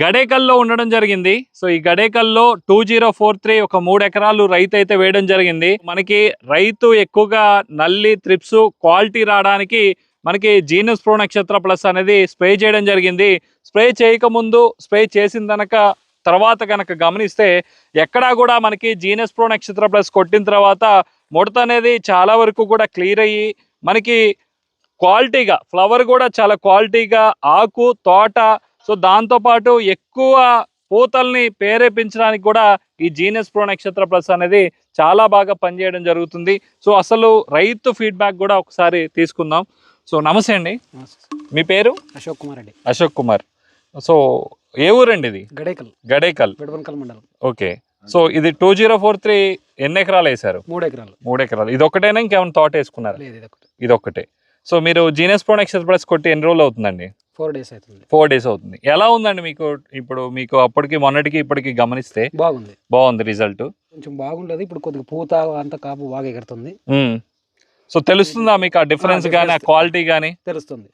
గడేకల్లో ఉండడం జరిగింది. సో ఈ గడేకల్లో టూ జీరో ఫోర్ త్రీ ఒక మూడు ఎకరాలు రైతు అయితే వేయడం జరిగింది. మనకి రైతు ఎక్కువగా నల్లి త్రిప్స్ క్వాలిటీ రావడానికి మనకి జీనస్ ప్రో నక్షత్ర ప్లస్ అనేది స్ప్రే చేయడం జరిగింది. స్ప్రే చేయకముందు స్ప్రే చేసిన కనుక తర్వాత కనుక గమనిస్తే ఎక్కడా కూడా మనకి జీనస్ ప్రో నక్షత్ర ప్లస్ కొట్టిన తర్వాత ముడత అనేది చాలా వరకు కూడా క్లియర్ అయ్యి మనకి క్వాలిటీగా ఫ్లవర్ కూడా చాలా క్వాలిటీగా ఆకు తోట సో దాంతోపాటు ఎక్కువ పూతల్ని ప్రేరేపించడానికి కూడా ఈ జీనస్ ప్రో నక్షత్ర ప్లస్ అనేది చాలా బాగా పనిచేయడం జరుగుతుంది. సో అసలు రైతు ఫీడ్బ్యాక్ కూడా ఒకసారి తీసుకుందాం. సో నమస్తే అండి. మీ పేరు? అశోక్ కుమార్ రెడ్డి. అశోక్ కుమార్. సో ఏ ఊరండి ఇది? గడేకల్. గడేకల్. మండలం. ఓకే. సో ఇది టూ జీరో ఫోర్ త్రీ ఎన్ని ఎకరాలు వేశారు? మూడు ఎకరాలు. మూడు ఎకరాలు. ఇది ఒకటేనా ఇంకేమైనా తోట వేసుకున్నారు? ఇది ఒకటి సో మీరు జీనస్ ప్రో నక్షత్ర ప్లస్ కొట్టి ఎన్ని రోజులు అవుతుందండి? ఫోర్ డేస్ అవుతుంది. ఫోర్ డేస్ అవుతుంది. ఎలా ఉందండి మీకు ఇప్పుడు మీకు అప్పటికి మొన్నటికి ఇప్పటికి గమనిస్తే? బాగుంది. బాగుంది రిజల్ట్. కొంచెం బాగుండదు. ఇప్పుడు కొద్దిగా పూత అంత కాపు బాగా ఎగురుతుంది. సో తెలుస్తుందా మీకు ఆ డిఫరెన్స్ కానీ ఆ. క్వాలిటీ కానీ? తెలుస్తుంది.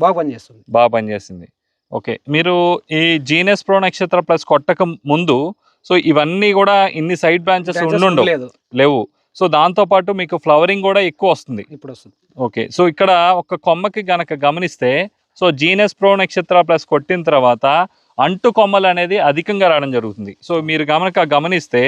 బాగా పనిచేస్తుంది. బాగా పనిచేసింది. ఓకే. మీరు ఈ జీనస్ ప్రో నక్షత్ర ప్లస్ కొట్టక ముందు సో ఇవన్నీ కూడా ఇన్ని సైడ్ బ్రాంచెస్ ఉండుండవు. లేదు. లేవు. సో దాంతో పాటు మీకు ఫ్లవరింగ్ కూడా ఎక్కువ వస్తుంది. ఇప్పుడు వస్తుంది ఓకే. సో ఇక్కడ ఒక కొమ్మకి గనక గమనిస్తే so Genus Pro Nakshatra plus కొట్టిన తర్వాత అంటు కొమ్మలు అనేది అధికంగా రావడం జరుగుతుంది. సో మీరు గమనక గమనిస్తే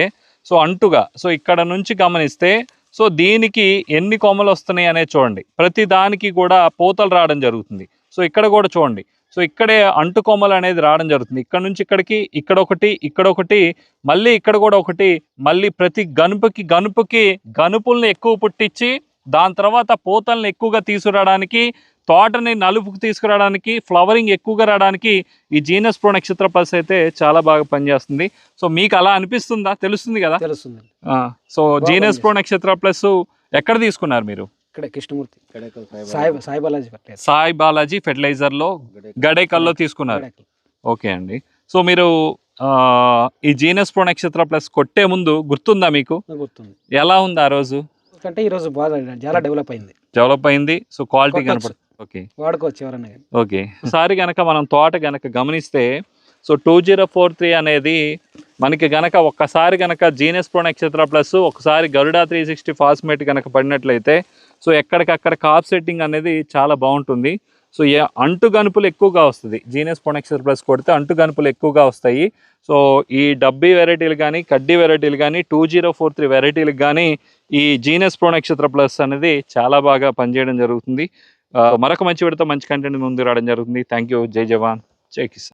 సో అంటుగా సో ఇక్కడ నుంచి గమనిస్తే సో దీనికి ఎన్ని కొమ్మలు వస్తున్నాయి అనేది చూడండి. ప్రతి దానికి కూడా పూతలు రావడం జరుగుతుంది. సో ఇక్కడ కూడా చూడండి. సో ఇక్కడే అంటు కొమ్మలు అనేది రావడం జరుగుతుంది. ఇక్కడ నుంచి ఇక్కడికి ఇక్కడ ఒకటి ఇక్కడ ఒకటి మళ్ళీ ఇక్కడ కూడా ఒకటి మళ్ళీ ప్రతి గనుపుకి గనుపుకి గనుపుల్ని ఎక్కువ పుట్టించి దాని తర్వాత పూతల్ని ఎక్కువగా తీసుకురావడానికి తోటని నలుపుకు తీసుకురావడానికి ఫ్లవరింగ్ ఎక్కువగా రావడానికి ఈ జీనస్ ప్రో నక్షత్ర ప్లస్ అయితే చాలా బాగా పనిచేస్తుంది. సో మీకు అలా అనిపిస్తుందా? తెలుస్తుంది కదా? తెలుస్తుంది so Genus. Pro Nakshatra plus ఎక్కడ తీసుకున్నారు మీరు? ఇక్కడ కృష్ణమూర్తి సాయి సాయి బాలాజీ పట్టేది సాయి బాలాజీ ఫెర్టిలైజర్లో గడేకల్లో తీసుకున్నారు. ఓకే అండి. సో మీరు ఆ, ఈ జీనస్ ప్రో నక్షత్ర ప్లస్ కొట్టే ముందు గుర్తుందా మీకు? నాకు గుర్తుంది. ఎలా ఉంది ఆ రోజు? ఎందుకంటే ఈ రోజు బాగా చాలా డెవలప్ అయింది. డెవలప్ అయింది. సో క్వాలిటీ కొట్టొచ్చు. కనపడు ఓకే. వాడుకోవచ్చు ఓకే. ఒకసారి గనక మనం తోట గనక గమనిస్తే so two zero four three అనేది మనకి గనక ఒక్కసారి గనక జీనస్ ప్రో నక్షత్ర ప్లస్ ఒకసారి గరుడా త్రీ సిక్స్టీ ఫాస్మేట్ గనక పడినట్లయితే సో ఎక్కడికక్కడ కాప్ సెట్టింగ్ అనేది చాలా బాగుంటుంది. సో ఏ అంటు గనుపులు ఎక్కువగా వస్తుంది. జీనస్ ప్రో నక్షత్ర ప్లస్ కొడితే అంటు గనుపులు ఎక్కువగా వస్తాయి. సో ఈ డబ్బీ వెరైటీలు కానీ కడ్డీ వెరైటీలు కానీ టూ జీరో ఫోర్ త్రీ వెరైటీలకు కానీ ఈ జీనస్ ప్రో నక్షత్ర ప్లస్ అనేది చాలా బాగా పనిచేయడం జరుగుతుంది. మరొక మంచి విడత మంచి కంటెంట్ ముందు రావడం జరుగుతుంది. థ్యాంక్ యూ జై జవాన్. జై కిసాన్.